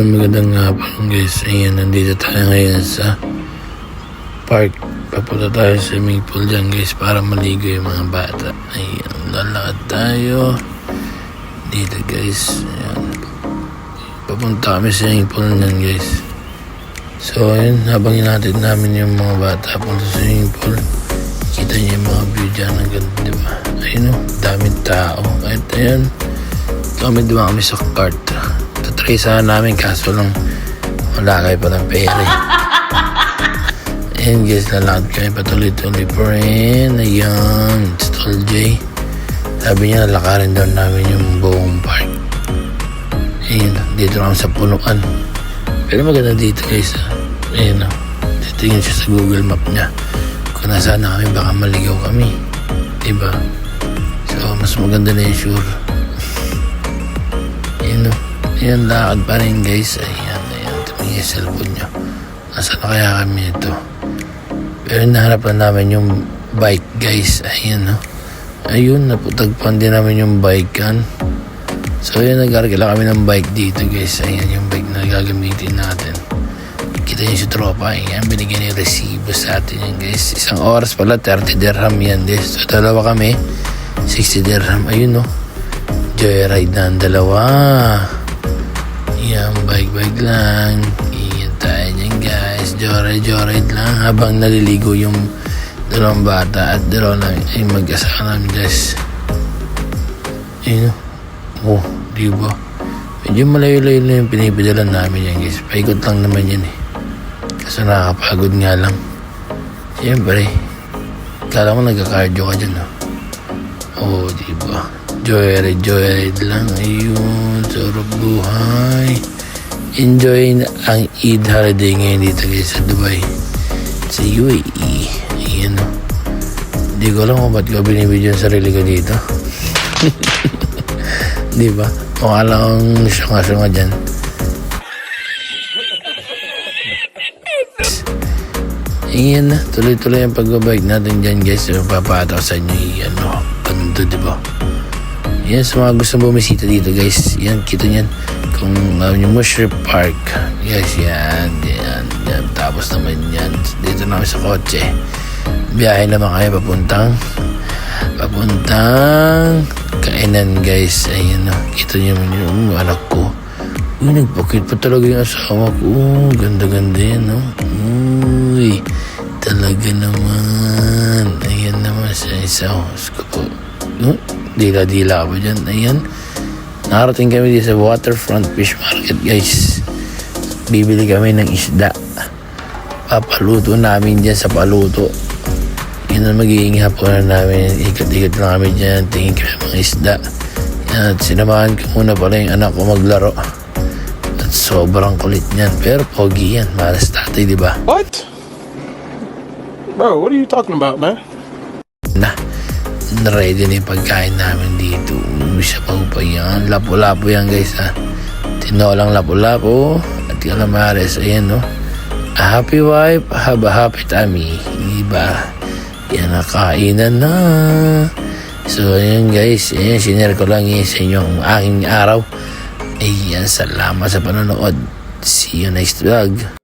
Yung magandang nga po guys, ayan, nandito tayo ngayon sa park. Papunta tayo sa swimming pool dyan guys para maligo yung mga bata. Ayan, lalakad tayo. Dito guys, ayan. Papunta kami sa swimming pool dyan guys. So ayun, habang inatid namin yung mga bata punta sa swimming pool, kita niyo yung mga view dyan ng ganda, di ba? Ayun o, daming tao. At ayun, kami kami sa cart. Tatry sana namin kaso lang wala kayo pa ng pera eh. Ayan guys, lalakad kami patuloy-tuloy pa rin. Ayan, it's Tol J. Sabi niya, lalakarin daw namin yung buong park. Ayan, dito lang sa punuan. Pero maganda dito guys. ah. Ayan o. Titingin siya sa Google Map niya. Kung nasaan na kami, baka maligaw kami. Diba? So, mas maganda na yung sure. Ayan. Ayan, lakad pa rin guys. Ayan, ayan. Tumingin yung cellphone nyo. Nasaan na kaya kami ito? Pero nahanap na namin yung bike guys. Ayan o. Ayun, naputagpan din namin yung bike kan. So yun, nag-argala kami ng bike dito guys. Ayan yung bike na gagamitin natin. Kita niyo si tropa. Ayan, binigyan niya resibo sa atin yan guys. Isang oras pala, 30 dirham yan guys. So dalawa kami, 60 dirham. Ayun no. Joyride na ang dalawa. Yan, bike-bike lang. Iyan tayo dyan guys. Joyride lang habang naliligo yung dalawang bata at dalawa lang ay mag-asawa namin guys. Ayun oh. Oh, di ba? Medyo malayo-layo na yung pinipidala namin yan guys. Paikot lang naman yan eh. Kaso nakakapagod nga lang. Siyempre, kala ko nagka-cardio ka dyan oh. Oh, di ba? Joyride, joyride lang. Ayun, sarap buhay. Enjoy ang Eid holiday ngayon dito guys sa Dubai. Sa UAE. Ayan o. Hindi ko alam kung ba't ko binibidyo ang sarili ko dito. di ba? Kung alam kong syunga-syunga dyan. Ayan na, tuloy-tuloy ang pagbabike natin dyan guys. Papataw sa inyo yung ano, ganda di ba? Yan, sa mga gusto bumisita dito guys. Yan, kita nyan. Kung alam nyo, Musher Park. Guys, yan, yan, yan. Tapos naman yan. Dito na sa kotse. Biyahe naman kayo papuntang papuntang kainan guys. Ayan o. Kita naman yung anak ko. Uy, nagpakit pa talaga yung asawa ko. Oh, ganda-ganda yan, no? Uy, talaga naman. Ayan naman sa isa. Oh, Sko po. No? Dila-dila pa dyan. Ayan. Nakarating kami dito sa waterfront fish market, guys. Bibili kami ng isda. Papaluto namin dyan sa paluto. Yun ang magiging hapon na namin. Ikat-ikat lang kami dyan. Tingin kami mga isda. Yan, at sinamahan ko muna pala yung anak ko maglaro. At sobrang kulit niyan. Pero pogi yan. Malas tatay, di ba? What? Bro, what are you talking about, man? Na, ready na yung pagkain namin dito. Siya pa pa yan. Lapo-lapo yan, guys, ha. Tinolang lapo-lapo. At calamares. Ayan, no. A happy wife, have a happy tummy. Diba? Yan ang na. So, ayan guys. Ayan, sinare ko lang yun sa inyong aking araw. Ayan, salamat sa panonood. See you next vlog.